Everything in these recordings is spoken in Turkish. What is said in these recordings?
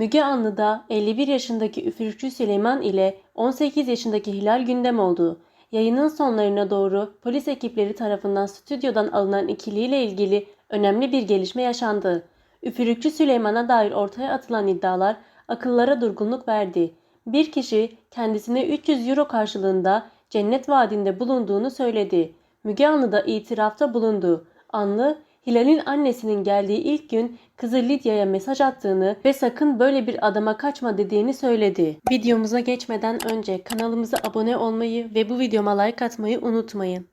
Müge Anlı'da 51 yaşındaki üfürükçü Süleyman ile 18 yaşındaki Hilal gündem oldu. Yayının sonlarına doğru polis ekipleri tarafından stüdyodan alınan ikiliyle ilgili önemli bir gelişme yaşandı. Üfürükçü Süleyman'a dair ortaya atılan iddialar akıllara durgunluk verdi. Bir kişi kendisine 300 euro karşılığında cennet vaadinde bulunduğunu söyledi. Müge Anlı da itirafta bulundu. Anlı, Hilal'in annesinin geldiği ilk gün kızı Lidya'ya mesaj attığını ve sakın böyle bir adama kaçma dediğini söyledi. Videomuza geçmeden önce kanalımıza abone olmayı ve bu videoma like atmayı unutmayın.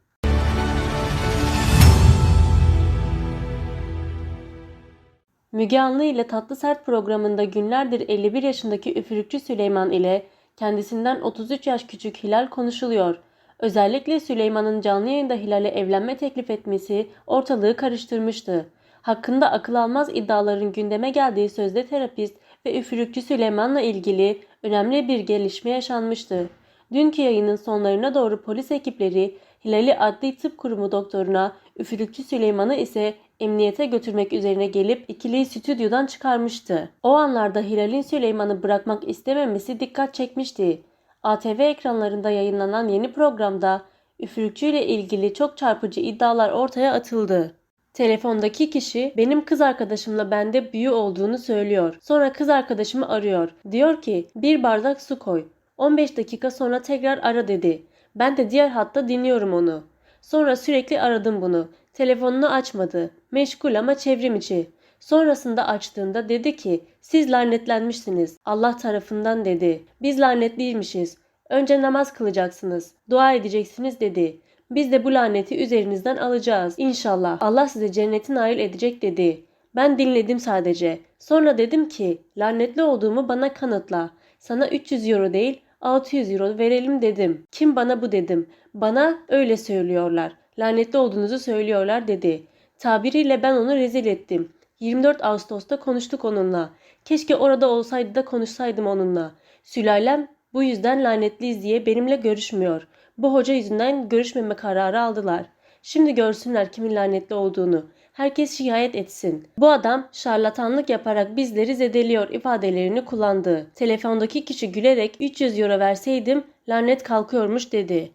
Müge Anlı ile Tatlı Sert programında günlerdir 51 yaşındaki üfürükçü Süleyman ile kendisinden 33 yaş küçük Hilal konuşuluyor. Özellikle Süleyman'ın canlı yayında Hilal'e evlenme teklif etmesi ortalığı karıştırmıştı. Hakkında akıl almaz iddiaların gündeme geldiği sözde terapist ve üfürükçü Süleyman'la ilgili önemli bir gelişme yaşanmıştı. Dünkü yayının sonlarına doğru polis ekipleri Hilal'i Adli Tıp Kurumu doktoruna, üfürükçü Süleyman'ı ise emniyete götürmek üzerine gelip ikiliyi stüdyodan çıkarmıştı. O anlarda Hilal'in Süleyman'ı bırakmak istememesi dikkat çekmişti. ATV ekranlarında yayınlanan yeni programda üfürükçü ile ilgili çok çarpıcı iddialar ortaya atıldı. Telefondaki kişi benim kız arkadaşımla bende büyü olduğunu söylüyor. Sonra kız arkadaşımı arıyor. Diyor ki bir bardak su koy. 15 dakika sonra tekrar ara dedi. Ben de diğer hatta dinliyorum onu. Sonra sürekli aradım bunu. Telefonunu açmadı. Meşgul ama çevrim içi. Sonrasında açtığında dedi ki siz lanetlenmişsiniz. Allah tarafından dedi. Biz lanetliymişiz. Önce namaz kılacaksınız. Dua edeceksiniz dedi. Biz de bu laneti üzerinizden alacağız. İnşallah. Allah size cenneti nail edecek dedi. Ben dinledim sadece. Sonra dedim ki lanetli olduğumu bana kanıtla. Sana 300 euro değil 600 euro verelim dedim. Kim bana bu dedim. Bana öyle söylüyorlar. Lanetli olduğunuzu söylüyorlar dedi. Tabiriyle ben onu rezil ettim. 24 Ağustos'ta konuştuk onunla. Keşke orada olsaydı da konuşsaydım onunla. Sülalem bu yüzden lanetliyiz diye benimle görüşmüyor. Bu hoca yüzünden görüşmeme kararı aldılar. Şimdi görsünler kimin lanetli olduğunu. Herkes şikayet etsin. Bu adam şarlatanlık yaparak bizleri zedeliyor ifadelerini kullandı. Telefondaki kişi gülerek 300 euro verseydim lanet kalkıyormuş dedi.